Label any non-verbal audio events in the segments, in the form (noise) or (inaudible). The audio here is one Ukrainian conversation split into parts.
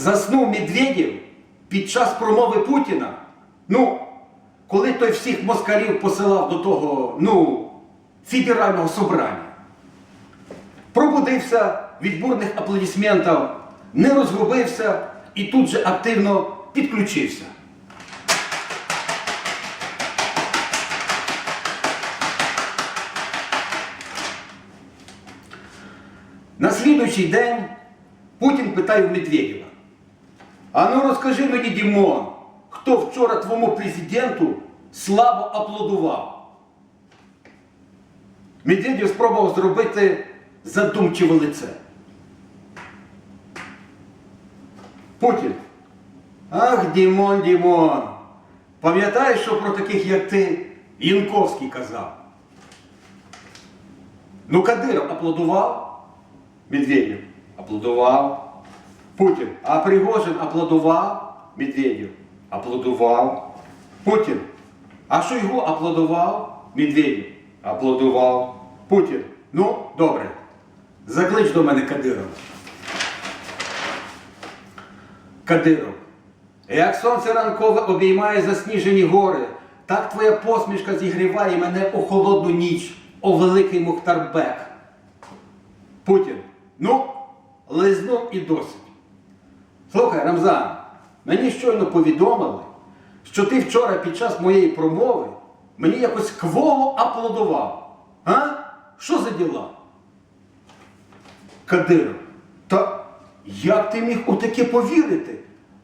заснув Медведєв під час промови Путіна. Ну, коли той всіх москалів посилав до того, ну, федерального собрання. Пробудився від бурних аплодисментів, не розгубився і тут же активно підключився. На слідуючий день Путін питає в Медведєва. А ну розкажи мені, Дімон, хто вчора твоєму президенту слабо аплодував? Медведєв спробував зробити задумчиве лице. Путін. Ах, Дімон, Дімон. Пам'ятаєш, що про таких, як ти, Янковський казав? Ну, Кадиров аплодував, Медведєв аплодував. Путін. А Пригожин аплодував, Медведєв аплодував. Путін. А Шойгу аплодував, Медведєв аплодував. Путін. Ну, добре. Заклич до мене Кадирова. Кадиров. Як сонце ранкове обіймає засніжені гори, так твоя посмішка зігріває мене у холодну ніч, о великий Мухтарбек. Путін. Ну, лизнув і досить. Слухай, Рамзан, мені щойно повідомили, що ти вчора під час моєї промови мені якось кволо аплодував. А? Що за діла? Кадиров, та як ти міг у таке повірити,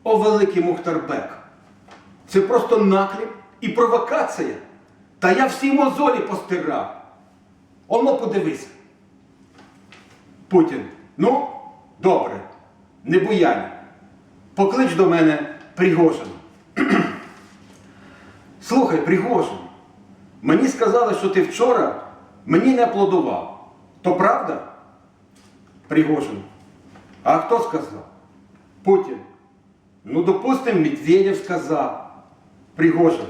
о великий Мухтарбек? Це просто наклеп і провокація. Та я всі мозолі постирав. Оно подивися. Путін. Ну, добре, не буянь. Поклич до мене Пригожин. (clears throat) Слухай, Пригожин, мені сказали, що ти вчора мені не аплодував. То правда? Пригожин. А хто сказав? Путін. Ну, допустим, Медведєв сказав. Пригожин.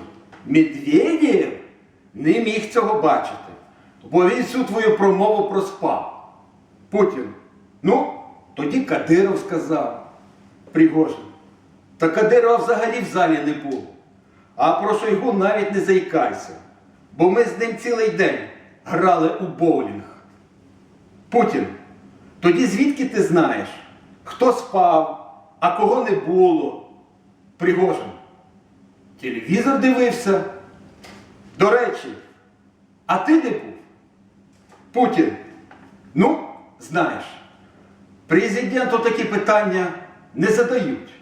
Медведєв не міг цього бачити, бо він всю твою промову проспав. Путін. Ну, тоді Кадиров сказав. Пригожин. Та Кадирова взагалі в залі не було. А про Шойгу навіть не заїкайся. Бо ми з ним цілий день грали у боулінг. Путін. Тоді звідки ти знаєш, хто спав, а кого не було? Пригожин. Телевізор дивився. До речі, а ти де був? Путін. Ну, знаєш, президенту такі питання не задають.